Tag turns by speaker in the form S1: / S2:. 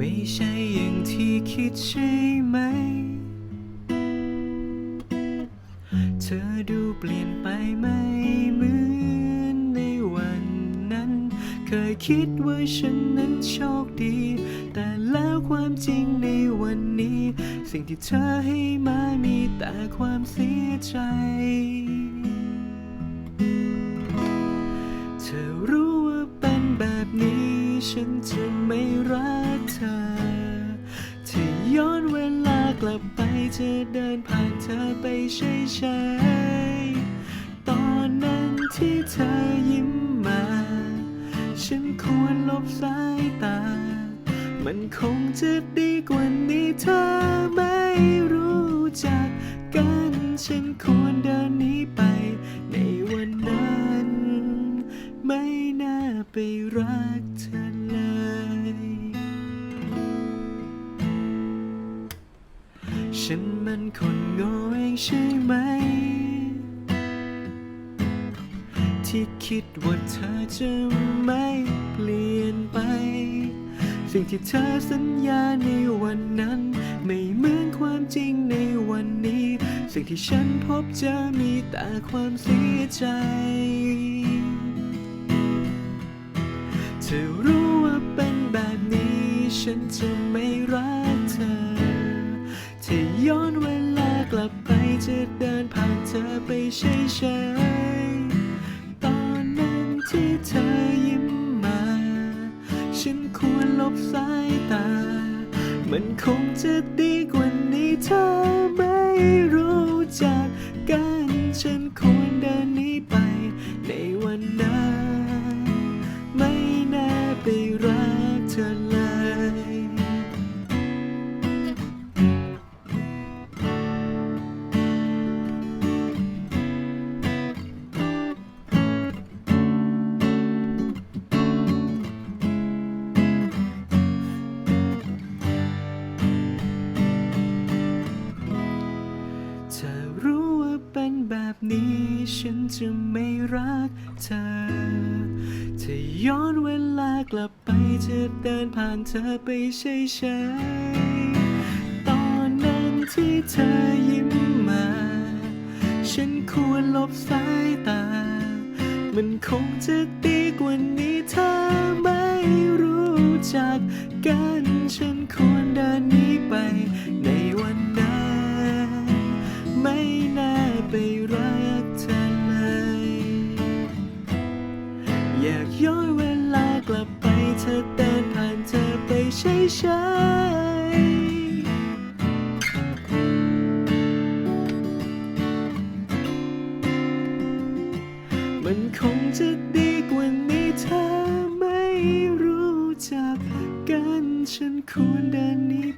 S1: ไม่ใช่อย่างที่คิดใช่ไหม เธอดูเปลี่ยนไปไม่เหมือนในวันนั้น เคยคิดว่าฉันนั้นโชคดี แต่แล้วความจริงในวันนี้ สิ่งที่เธอให้มามีแต่ความเสียใจ ฉันจะไม่รักเธอที่ย้อนเวลากลับไปจะเดินผ่านเธอไปเฉยๆ ตอนนั้นที่เธอยิ้มมา ฉันควรลบสายตา มันคงจะดีกว่านี้เธอไม่รู้จักกัน ฉันควรเดินหนี้ไปในวันนั้น ไม่น่าไปรักเธอ ฉันมันคนโง่เองใช่ไหม ที่คิดว่าเธอจะไม่เปลี่ยนไป สิ่งที่เธอสัญญาในวันนั้น ไม่เหมือนความจริงในวันนี้ สิ่งที่ฉันพบจอมีแต่ความเสียใจ เธอรู้ว่าเป็นแบบนี้ ฉันจะไม่รักเธอ ย้อนเวลากลับไปจะเดินผ่านเธอไปเฉยๆตอนนั้นที่เธอยิ้มมา ฉันควรลบสายตา มันคงจะดีกว่านี้เธอไม่รู้จักกัน ฉันควรเดินหนี้ไปในวันนั้น ธอรู้ว่าเป็นแบบนี้ ฉันจะไม่รักเธอ ถ้าย้อนเวลากลับไปจะเดินผ่านเธอไปเฉยๆตอนนั้นที่เธอยิ้มมา ฉันควรลบสายตา มันคงจะดีกว่านี้เธอไม่รู้จักกันฉัน อยากย้อนเวลากลับไปเธอเดินผ่านเธอไปเฉยๆมันคงจะดีกว่านี้เธอไม่รู้จักกัน ฉันควรเดินนี้